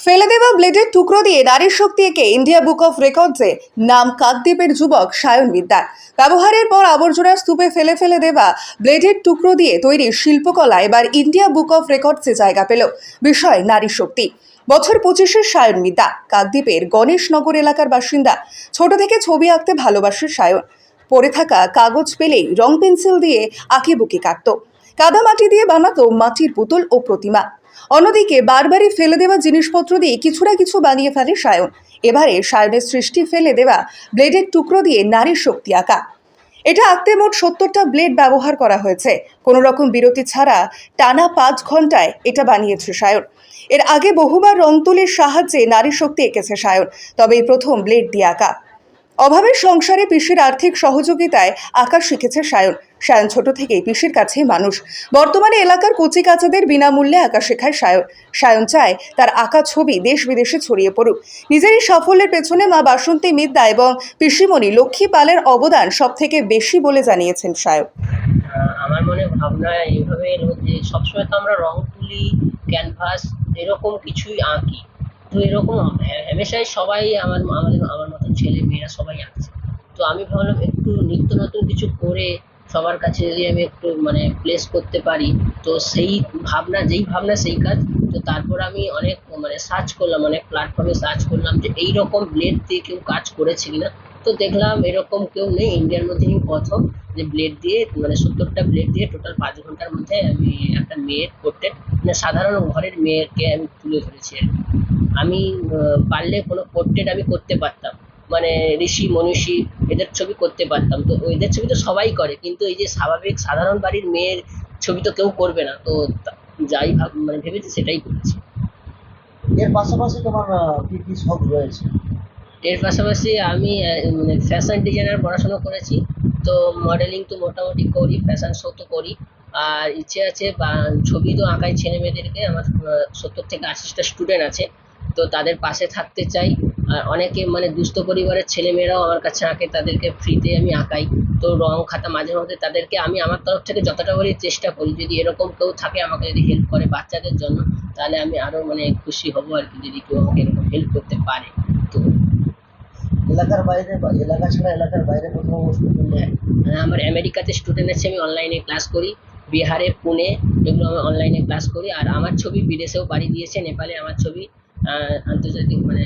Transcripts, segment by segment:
ফেলে দেওয়া ব্লেডের টুকরো দিয়ে নারীর শক্তি একে ইন্ডিয়া বুক অফ রেকর্ডসে নাম কাকদ্বীপের যুবক সায়ন বিদ্যার ব্যবহারের পর আবর্জনার স্তূপে ফেলে ফেলে দেওয়া ব্লেডের টুকরো দিয়ে তৈরি শিল্পকলা এবার ইন্ডিয়া বুক অফ রেকর্ডসে জায়গা পেল। বিষয়, নারী শক্তি। বছর পঁচিশের সায়ন মিতা কাকদ্বীপের গণেশনগর এলাকার বাসিন্দা। ছোট থেকে ছবি আঁকতে ভালোবাসে সায়ন। পড়ে থাকা কাগজ পেলেই রং পেন্সিল দিয়ে আঁকে বুকে কাটত। কাদা মাটি দিয়ে বানাতো মাটির পুতুল ও প্রতিমা। অন্যদিকে বারবারই ফেলে দেওয়া জিনিসপত্র দিয়ে কিছু না কিছু বানিয়ে ফেলে সায়ন। এবারে সায়নের সৃষ্টি ফেলে দেওয়া ব্লেডের টুকরো দিয়ে নারীর শক্তি আঁকা। এটা আঁকতে মোট সত্তরটা ব্লেড ব্যবহার করা হয়েছে। কোনো রকম বিরতি ছাড়া টানা পাঁচ ঘন্টায় এটা বানিয়েছে সায়ন। এর আগে বহুবার রং তুলির সাহায্যে নারী শক্তি এঁকেছে সায়ন। তবে এই প্রথম ব্লেড দিয়ে আঁকা। অভাবের সংসারে পিসির আর্থিক সহযোগিতায় আঁকা শিখেছে সায়ন। সায়ন ছোট থেকেই পিসির কাছেই মানুষ। বর্তমানে এলাকার কচি কাচাদের বিনামূল্যে আঁকা শেখায় সায়ন। সায়ন চায় তার আঁকা ছবি দেশ বিদেশে ছড়িয়ে পড়ুক। নিজের এই সাফল্যের পেছনে মা বাসন্তী মিদ্যা এবং পিসিমণি লক্ষ্মী পালের অবদান সব থেকে বেশি বলে জানিয়েছেন সায়ন। আমার মনে ভাবনা এইভাবে এলো যে সবসময় তো আমরা রং তুলি ক্যানভাস এরকম কিছুই আঁকি। তো এরকম হ্যা- হামেশাই সবাই আমার আমাদের আমার ছেলে মেয়েরা সবাই আঁকছে তো আমি ভাবলাম একটু নিত্য নতুন কিছু করে সবার কাছে যদি আমি একটু মানে প্লেস করতে পারি, তো সেই ভাবনা, যেই ভাবনা সেই কাজ। তো তারপর আমি অনেক মানে সার্চ করলাম, অনেক প্ল্যাটফর্মে সার্চ করলাম যে এই রকম ব্লেড দিয়ে কেউ কাজ করেছে কিনা। তো দেখলাম এরকম কেউ নেই ইন্ডিয়ার মধ্যে আমি প্রথম যে ব্লেড দিয়ে মানে সত্তরটা ব্লেড দিয়ে টোটাল পাঁচ ঘণ্টার মধ্যে আমি একটা মেয়ের পোর্ট্রেট মানে সাধারণ ঘরের মেয়েকে আমি তুলে ধরেছি আর। আমি পারলে কোনো পোর্ট্রেট আমি করতে পারতাম। মানে ঋষি মনীষী এদের ছবি করতে পারতাম। তো এদের ছবি তো সবাই করে কিন্তু এই যে স্বাভাবিক সাধারণ বাড়ির মেয়ের ছবি তো কেউ করবে না। তো যাই ভাব মানে ভেবেছি সেটাই করেছি। এর পাশাপাশি তোমার কি কি শখ রয়েছে? এর পাশাপাশি আমি মানে ফ্যাশন ডিজাইনার পড়াশোনা করেছি। তো মডেলিং তো মোটামুটি করি ফ্যাশন শো তো করি। আর ইচ্ছে আছে বা ছবি তো আঁকাই ছেলে মেয়েদেরকে আমার সত্তর থেকে আশিটা স্টুডেন্ট আছে। তো তাদের পাশে থাকতে চাই। আর অনেকে মানে দুস্থ পরিবারের ছেলে মেয়েরাও আমার কাছে আঁকে তাদেরকে ফ্রিতে আমি আঁকাই। তো রং খাতা মাঝে মধ্যে তাদেরকে আমি আমার তরফ থেকে যতটা করি চেষ্টা করি যদি এরকম কেউ থাকে আমাকে যদি হেল্প করে বাচ্চাদের জন্য তাহলে আমি আরও মানে খুশি হব আর কি যদি কেউ আমাকে এরকম হেল্প করতে পারে। তো এলাকার বাইরে এলাকা ছাড়া এলাকার বাইরে কোথাও হ্যাঁ, হ্যাঁ, আমার আমেরিকাতে স্টুডেন্ট আছে আমি অনলাইনে ক্লাস করি। বিহারে পুনে এগুলো আমি অনলাইনে ক্লাস করি। আর আমার ছবি বিদেশেও পাড়ি দিয়েছে নেপালে আমার ছবি। আন্তর্জাতিক মানে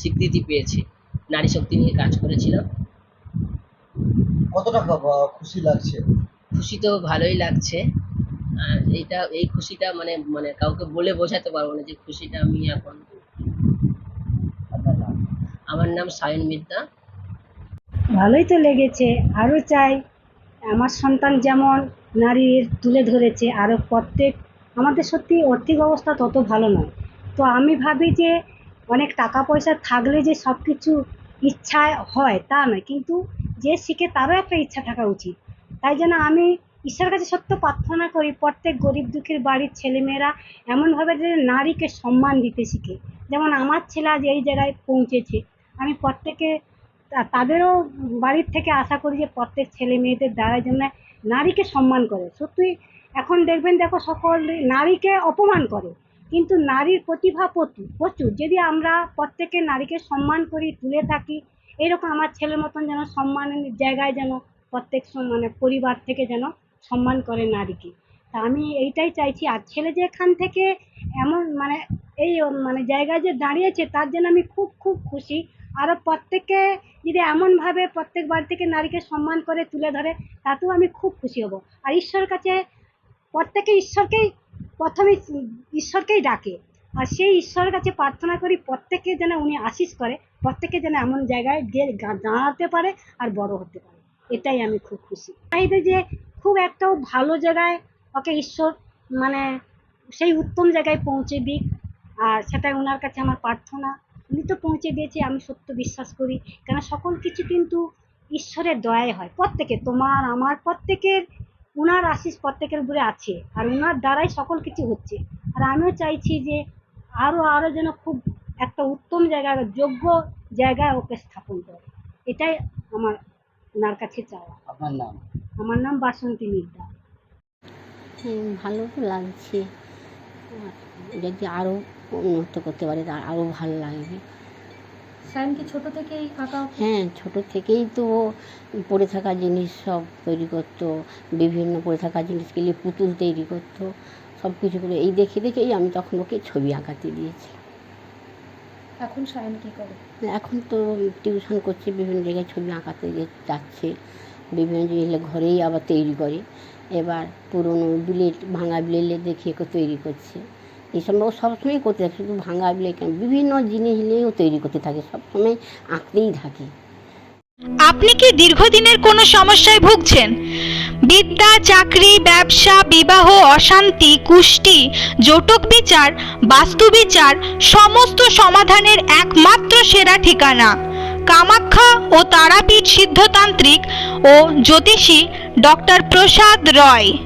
স্বীকৃতি পেয়েছে। নারী শক্তি নিয়ে কাজ করেছিলাম। কতটা খুশি লাগছে? খুশি তো ভালোই লাগছে। আর এইটা এই খুশিটা মানে মানে কাউকে বলে বোঝাতে পারব না যে খুশিটা আমি এখন আমার নাম সায়ন মিদ্যা ভালোই তো লেগেছে। আরও চাই। আমার সন্তান যেমন নারীর তুলে ধরেছে আরও প্রত্যেক আমাদের সত্যি আর্থিক অবস্থা তত ভালো নয়। তো আমি ভাবি যে অনেক টাকা পয়সা থাকলে যে সব কিছু ইচ্ছা হয় তা নয়, কিন্তু যে শিখে তারও একটা ইচ্ছা থাকা উচিত। তাই জন্য আমি ঈশ্বরের কাছে সত্য প্রার্থনা করি, প্রত্যেক গরিব দুঃখীর বাড়ির ছেলেমেয়েরা এমনভাবে যে নারীকে সম্মান দিতে শিখে। যেমন আমার ছেলে আজ এই জায়গায় পৌঁছেছে। আমি প্রত্যেকে তাদেরও বাড়ির থেকে আশা করি যে প্রত্যেক ছেলে মেয়েদের দ্বারা যেন নারীকে সম্মান করে। সত্যি এখন দেখবেন দেখো সকল নারীকে অপমান করে। কিন্তু নারীর প্রতিভা প্রচুর যদি আমরা প্রত্যেকে নারীকে সম্মান করি, তুলে থাকি, এরকম আমার ছেলের মতন যেন সম্মানের জায়গায় যেন প্রত্যেক মানে পরিবার থেকে যেন সম্মান করে নারীকে। তা আমি এইটাই চাইছি। আর ছেলে যে এখান থেকে এমন মানে এই মানে জায়গায় যে দাঁড়িয়েছে, তার জন্য আমি খুব খুব খুশি। আরও প্রত্যেককে যদি এমনভাবে প্রত্যেক বাড়ি থেকে নারীকে সম্মান করে তুলে ধরে, তাতেও আমি খুব খুশি হব। আর ঈশ্বরের কাছে, প্রত্যেকে ঈশ্বরকেই প্রথমে ঈশ্বরকেই ডাকে। আর সেই ঈশ্বরের কাছে প্রার্থনা করি প্রত্যেকে যেন উনি আশিস করে প্রত্যেকে যেন এমন জায়গায় গিয়ে দাঁড়াতে পারে আর বড় হতে পারে। এটাই আমি খুব খুশি। চাইতে যে খুব একটাও ভালো জায়গায় ওকে ঈশ্বর মানে সেই উত্তম জায়গায় পৌঁছে দিক, আর সেটাই ওনার কাছে আমার প্রার্থনা। উনি তো পৌঁছে দিয়েছে, আমি সত্য বিশ্বাস করি। কেন সকল কিছু কিন্তু ঈশ্বরের দয়ায় হয়। প্রত্যেকে, তোমার, আমার, প্রত্যেকের উনার আশিস প্রত্যেকের উপরে আছে। আর ওনার দ্বারাই সকল কিছু হচ্ছে। আর আমিও চাইছি যে আরও আরও যেন খুব একটা উত্তম জায়গায় যোগ্য জায়গায় ওকে স্থাপন করে। এটাই আমার ওনার কাছে চাওয়া। আপনার নাম? আমার নাম বাসন্তী মিদ্যা হ্যাঁ ভালো তো লাগছে। যদি আরও উন্নত করতে পারে তার আরও ভালো লাগবে। সায়ন কি ছোট থেকেই আঁকা হ্যাঁ ছোট থেকেই তো ও পড়ে থাকা জিনিস সব তৈরি করতো বিভিন্ন পড়ে থাকা জিনিসকে নিয়ে পুতুল তৈরি করতো সব কিছু করে। এই দেখে দেখেই আমি তখন ওকে ছবি আঁকাতে দিয়েছি। এখন সায়ন কি করে? এখন তো টিউশন করছে বিভিন্ন জায়গায় ছবি আঁকাতে যাচ্ছে বিভিন্ন জায়গায় ঘরেই আবার তৈরি করে। এবার পুরনো বিলেট ভাঙা বিলেট দেখে তৈরি করছে। এইসব ও সবসময় করতে থাকে, শুধু ভাঙা বিলেট কেন? বিভিন্ন জিনিস নিয়েও তৈরি করতে থাকে, সবসময় আঁকতেই থাকে। আপনি কি দীর্ঘদিনের কোনো সমস্যায় ভুগছেন? বিদ্যা, চাকরি, ব্যবসা, বিবাহ, অশান্তি, কুষ্টি, জটক বিচার, বাস্তু বিচার, সমস্ত সমাধানের একমাত্র সেরা ঠিকানা। কামাখ্যা ও তারাপীঠ সিদ্ধতান্ত্রিক ও জ্যোতিষী ডক্টর প্রসাদ রয়।